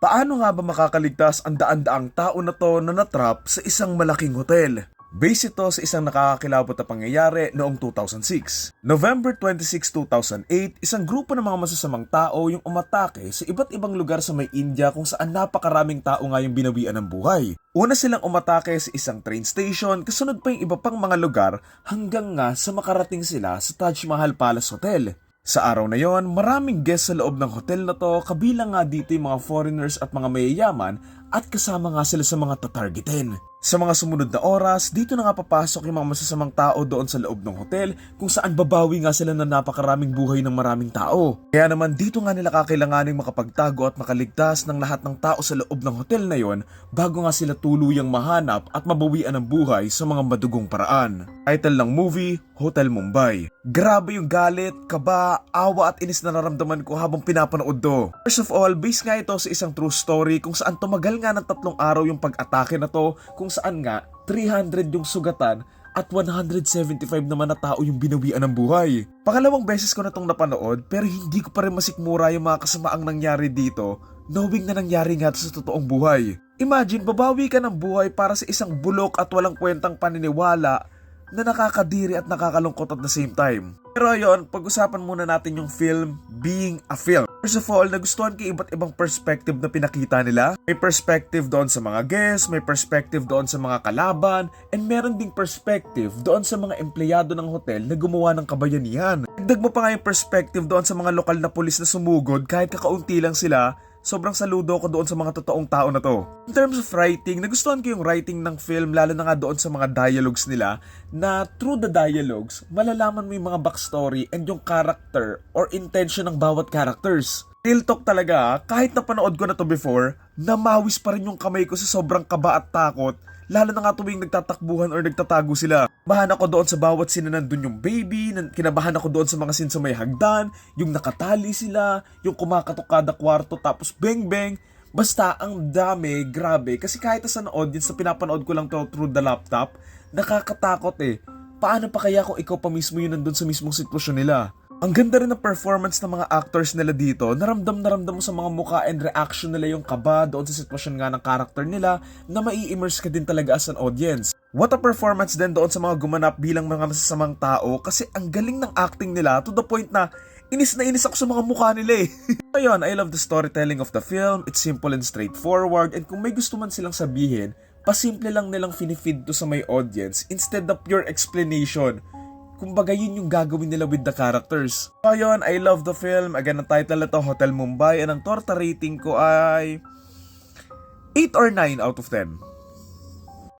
Paano nga ba makakaligtas ang daan-daang tao na to na natrap sa isang malaking hotel? Base ito sa isang nakakakilabot na pangyayari noong 2006. November 26, 2008, isang grupo ng mga masasamang tao yung umatake sa iba't ibang lugar sa may India kung saan napakaraming tao nga yung binawian ng buhay. Una silang umatake sa isang train station, kasunod pa yung iba pang mga lugar hanggang nga sa makarating sila sa Taj Mahal Palace Hotel. Sa araw na yon, maraming guests sa loob ng hotel na to, kabilang nga dito yung mga foreigners at mga mayayaman at kasama nga sila sa mga tatargetin. Sa mga sumunod na oras, dito na nga papasok yung mga masasamang tao doon sa loob ng hotel kung saan babawi nga sila ng napakaraming buhay ng maraming tao. Kaya naman dito nga nila kakailanganing makapagtago at makaligtas ng lahat ng tao sa loob ng hotel na yon bago nga sila tuluyang mahanap at mabawian ng buhay sa mga madugong paraan. Title ng movie, Hotel Mumbai. Grabe yung galit, kaba, awa at inis na naramdaman ko habang pinapanood to. First of all, based nga ito sa isang true story kung saan tumagal nga ng tatlong araw yung pag-atake na to kung saan nga 300 yung sugatan at 175 naman na tao yung binawian ng buhay. Pangalawang beses ko na tong napanood pero hindi ko pa rin masikmura yung mga kasamaang nangyari dito knowing na nangyari nga sa totoong buhay. Imagine, babawi ka ng buhay para sa isang bulok at walang kwentang paniniwala na nakakadiri at nakakalungkot at the same time. Pero ayun, pag-usapan muna natin yung film Being a Film. First of all, nagustuhan ko iba't ibang perspective na pinakita nila. May perspective doon sa mga guests, may perspective doon sa mga kalaban, and meron ding perspective doon sa mga empleyado ng hotel na gumawa ng kabayanihan. Dagdag mo pa nga yung perspective doon sa mga lokal na pulis na sumugod kahit kakaunti lang sila sobrang saludo ko doon sa mga totoong tao na to. In terms of writing, nagustuhan ko yung writing ng film lalo na nga doon sa mga dialogues nila na through the dialogues, malalaman mo yung mga backstory and yung character or intention ng bawat characters. Real talk talaga, ah. kahit napanood ko na to before, namawis pa rin yung kamay ko sa sobrang kaba at takot Lalo na nga tuwing nagtatakbuhan or nagtatago sila. Bahan ako doon sa bawat sina nandun yung baby, kinabahan ako doon sa mga sin sa may hagdan, yung nakatali sila, yung kumakatok kada kwarto tapos beng beng. Basta ang dami, grabe. Kasi kahit sa audience na pinapanood ko lang to through the laptop, nakakatakot eh. Paano pa kaya kung ikaw pa mismo yun nandun sa mismong sitwasyon nila? Ang ganda rin ng performance ng mga actors nila dito. Naramdam na ramdam mo sa mga muka and reaction nila yung kaba doon sa sitwasyon nga ng character nila na mai-immerse ka din talaga as an audience. What a performance din doon sa mga gumanap bilang mga masasamang tao kasi ang galing ng acting nila to the point na inis na inis ako sa mga mukha nila eh. Ayun, I love the storytelling of the film. It's simple and straightforward and kung may gusto man silang sabihin, pasimple lang nilang finifeed to sa may audience instead of pure explanation kumbaga yun yung gagawin nila with the characters. So yun, I love the film. Again, ang title nito, Hotel Mumbai. And ang torta rating ko ay 8 or 9 out of 10.